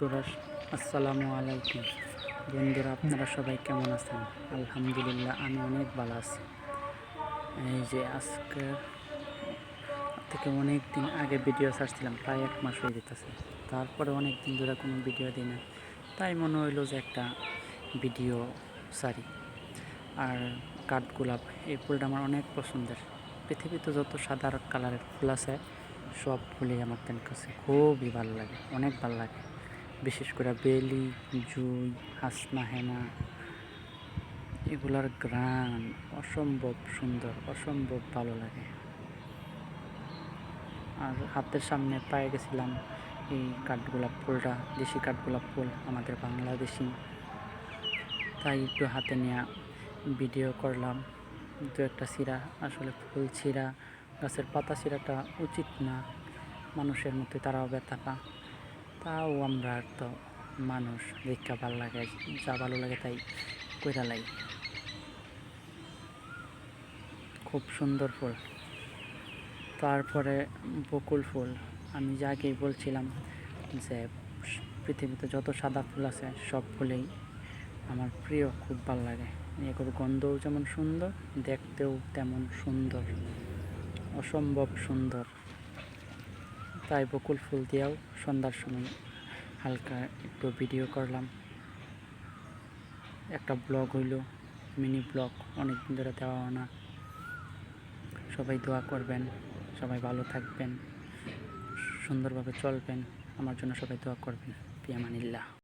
বন্ধুরা আসসালামু আলাইকুম। বন্ধুরা, আপনারা সবাই কেমন আছেন? আলহামদুলিল্লাহ, আমি অনেক ভালো আছি। এই যে আজকে থেকে অনেক দিন আগে ভিডিও ছাড়ছিলাম, প্রায় এক মাস হয়ে যেতেছে। তারপরে অনেক দিন ধরে কোনো ভিডিও দিই না তাই মনে হইল যে একটা ভিডিও সারি আর কাঠগোলাপ, এই ফুলটা আমার অনেক পছন্দের। পৃথিবীতে যত সাদা কালারের ফুল আছে, সব ফুলই আমার কাছে খুবই ভালো লাগে, অনেক ভালো লাগে। বিশেষ করে বেলি, জুই হাসনা হেনা, এগুলার গ্রান অসম্ভব সুন্দর, অসম্ভব ভালো লাগে। আর হাতের সামনে পায়ে গেছিলাম এই কাঠগোলাপ ফুলটা, দেশি কাঠগোলাপ ফুল, আমাদের বাংলাদেশি। তাই একটু হাতে নিয়ে ভিডিও করলাম। দু একটা ছিঁড়া আসলে ফুল ছিঁড়া গাছের পাতা ছিঁড়াটা উচিত না। মানুষের মধ্যে তারাও ব্যথা পা তাও আমরা তো মানুষ দেখা ভালো লাগে, যা ভালো লাগে তাই কইরা লাই। খুব সুন্দর ফুল। তারপরে বকুল ফুল। আমি যা আগেই বলছিলাম যে পৃথিবীতে যত সাদা ফুল আছে, সব ফুলেই আমার প্রিয়, খুব ভালো লাগে। এগুলোর গন্ধও যেমন সুন্দর, দেখতেও তেমন সুন্দর, অসম্ভব সুন্দর। তাই বকুল ফুল দিয়েও সন্ধ্যার সময় হালকা একটু ভিডিও করলাম। একটা ব্লগ হইল মিনি ব্লগ অনেক দিন ধরে দেওয়া না। সবাই দোয়া করবেন, সবাই ভালো থাকবেন, সুন্দরভাবে চলবেন, আমার জন্য সবাই দোয়া করবেন। পিয়ামানিল্লাহ